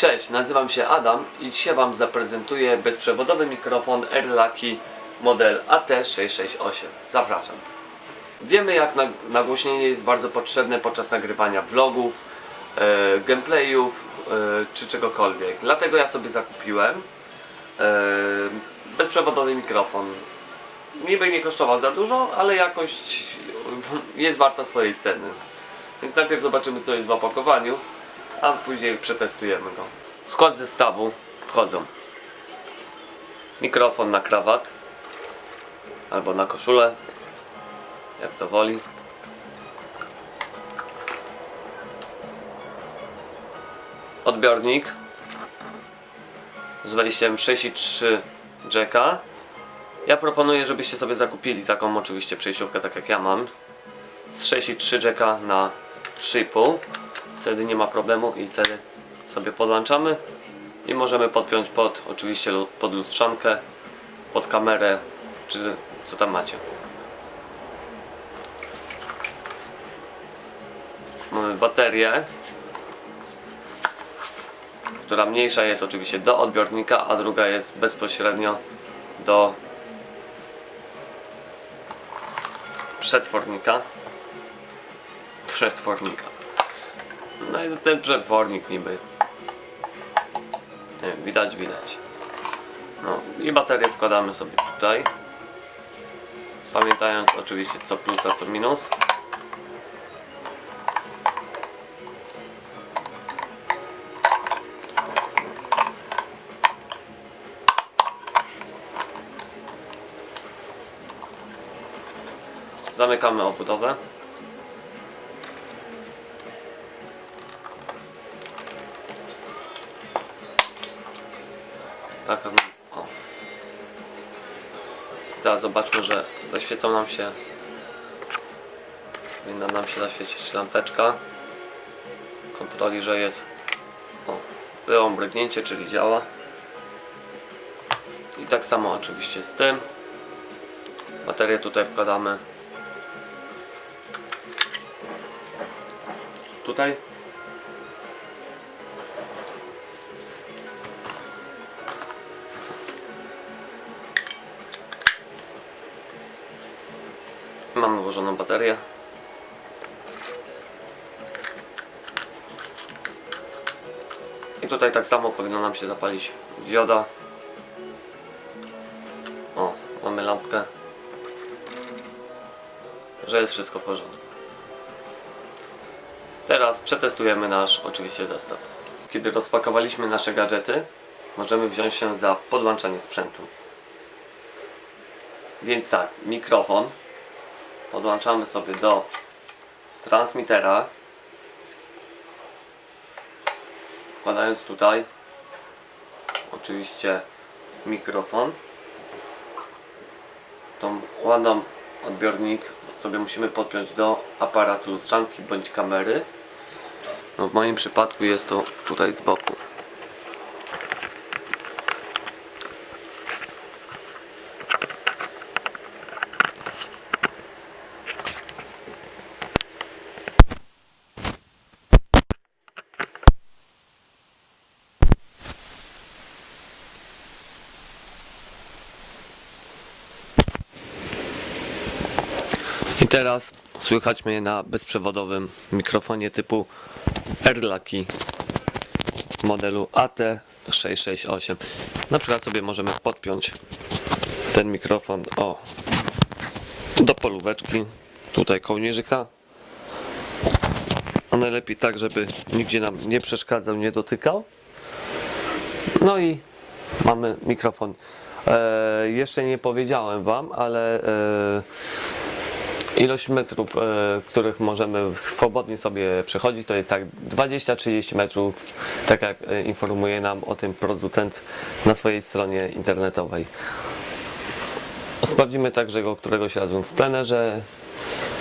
Cześć, nazywam się Adam i dzisiaj Wam zaprezentuję bezprzewodowy mikrofon Airlucky model AT668. Zapraszam. Wiemy jak nag- nagłośnienie jest bardzo potrzebne podczas nagrywania vlogów, e, gameplayów e, czy czegokolwiek. Dlatego ja sobie zakupiłem e, bezprzewodowy mikrofon. Niby nie kosztował za dużo, ale jakość jest warta swojej ceny. Więc najpierw zobaczymy co jest w opakowaniu, a później przetestujemy go. Skład zestawu wchodzą mikrofon na krawat albo na koszulę, jak to woli. Odbiornik z wejściem 6.3 jacka. Ja proponuję, żebyście sobie zakupili taką oczywiście przejściówkę, tak jak ja mam. Z 6.3 jacka na 3,5. Wtedy nie ma problemu i wtedy sobie podłączamy i możemy podpiąć pod oczywiście pod lustrzankę, pod kamerę, czy co tam macie. Mamy baterię, która mniejsza jest oczywiście do odbiornika, a druga jest bezpośrednio do przetwornika. Przetwornika. No i ten przetwornik niby. Nie wiem, widać, widać. No i baterię wkładamy sobie tutaj. Pamiętając oczywiście co plus, a co minus. Zamykamy obudowę. Taka, o. Teraz zobaczmy, że zaświecą nam się powinna nam się zaświecić lampeczka. Kontroli, że jest o, było mrygnięcie, czyli działa. I tak samo oczywiście z tym. Baterię tutaj wkładamy. Tutaj Mamy włożoną baterię. I tutaj tak samo powinno nam się zapalić dioda. O, mamy lampkę. Że jest wszystko w porządku. Teraz przetestujemy nasz oczywiście zestaw. Kiedy rozpakowaliśmy nasze gadżety, możemy wziąć się za podłączanie sprzętu. Więc tak, mikrofon podłączamy sobie do transmitera. Wkładając tutaj oczywiście mikrofon. Tą ładną odbiornik sobie musimy podpiąć do aparatu lustrzanki bądź kamery. No w moim przypadku jest to tutaj z boku I teraz słychać mnie na bezprzewodowym mikrofonie typu Airlucky modelu AT668. Na przykład sobie możemy podpiąć ten mikrofon o do polóweczki, tutaj kołnierzyka. A najlepiej tak, żeby nigdzie nam nie przeszkadzał, nie dotykał. No i mamy mikrofon. E, jeszcze nie powiedziałem Wam, ale e, Ilość metrów, e, których możemy swobodnie sobie przechodzić, to jest tak 20-30 metrów, tak jak e, informuje nam o tym producent na swojej stronie internetowej. Sprawdzimy także go któregoś razu w plenerze,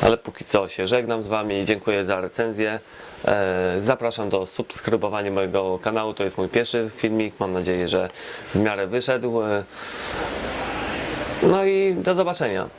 ale póki co się żegnam z Wami, dziękuję za recenzję. E, Zapraszam do subskrybowania mojego kanału, to jest mój pierwszy filmik, mam nadzieję, że w miarę wyszedł. No i do zobaczenia.